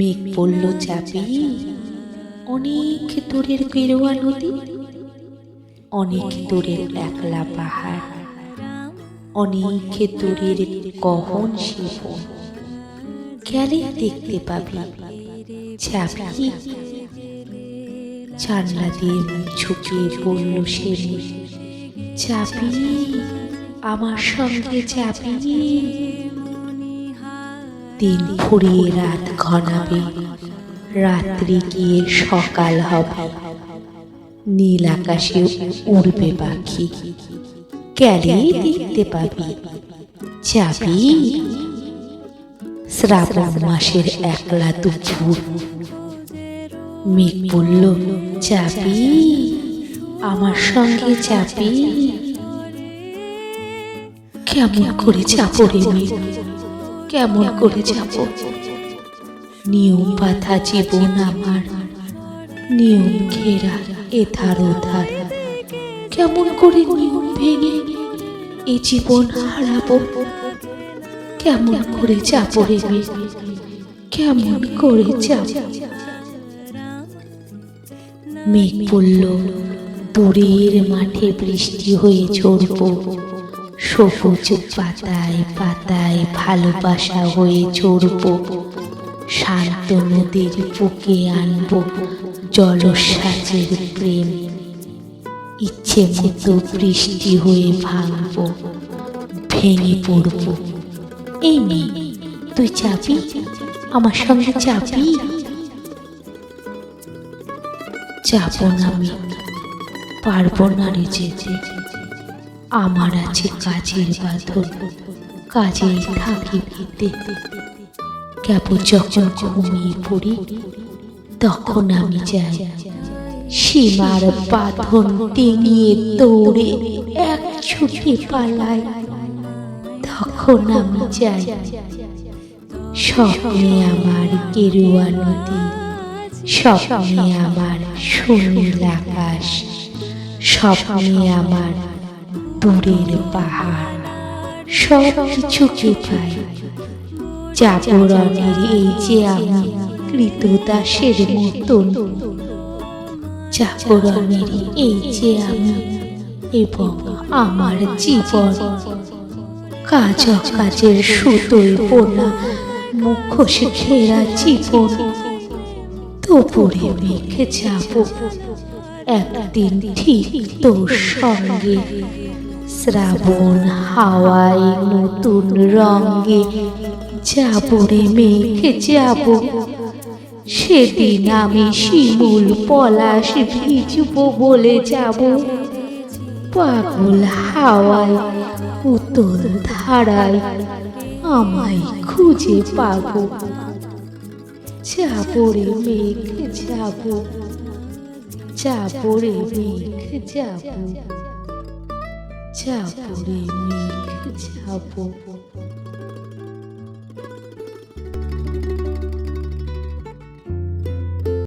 মেঘ পড়ল চাপি অনেক দূরের পেরোয়া নদী, অনেক দূরের একলা পাহাড়, অনেক দূরের গহন শিবন গেলে দেখতে পাবি। চাপি জানলা দিয়ে ঝুঁকিয়ে পড়ল সে চাপি আমার সঙ্গে চাপি দিন ফুরিয়ে রাত ঘনাবে, রাত্রি গিয়ে সকাল হবে। নীল আকাশে উড়বে পাখি গেলে দেখতে পাবি চাবি শ্রাবণ মাসের একলা দুপুর, মেঘ বলল চাবি আমার সঙ্গে চাবি কেমন করে চাপো রে মেঘ? কেমন করে যাব? নিয়ম বাধা জীবন আমার। নিয়ম ঘেরা এধার ওধার কেমন করে নিয়ম ভেঙে এ জীবন হারাবো? কেমন করে যাব রে কেমন করে যাব? মেঘ পড়ল দূরের মাঠে বৃষ্টি হয়ে ঝরবো। সবুজ পাতায় পাতায় ভালোবাসা হয়ে চড়ব। শান্ত নদীর বুকে আনব জলসাচের প্রেম। ইচ্ছে মতো বৃষ্টি হয়ে ভাঙব, ভেঙে পড়ব। এই মেয়ে তুই চাবি আমার সঙ্গে চাবি যাব না আমি, পারব না রে যেতে আমার আছে কাজের বাঁধন, কাজেই থাকি ভিতে। কেবল যখন ঘুমিয়ে পড়ি, তখন আমি যাই। সীমার বাঁধন টেঙিয়ে দৌড়ে এক ছুটে পালাই। তখন আমি যাই। স্বপ্নে আমার গেরুয়া নদী, স্বপ্নে আমার সুনীল আকাশ, স্বপ্নে আমার দূরের পাহাড়, সব কিছুকে পাই জাগরণের এই যে আমি কৃতদাসের মতন জাগরণের এই যে আমি এবং আমার জীবন। কাজ কাজের সুতোয় বোনা মুখোশ ঘেরা জীবন। তোপরে মেঘে যাব, একদিন ঠিক তোর সঙ্গে। শ্রাবণ হাওয়ায় নতুন রঙে যাব রে মেঘ যাব। সেদিন আমি শিমুল পলাশ ভিজব বলে যাব। পাগল হাওয়ায় উতল ধারায় আমায় খুঁজে পাবো। যাব রে মেঘ যাব। যাব রে যাব। যাব রে মেঘ যাব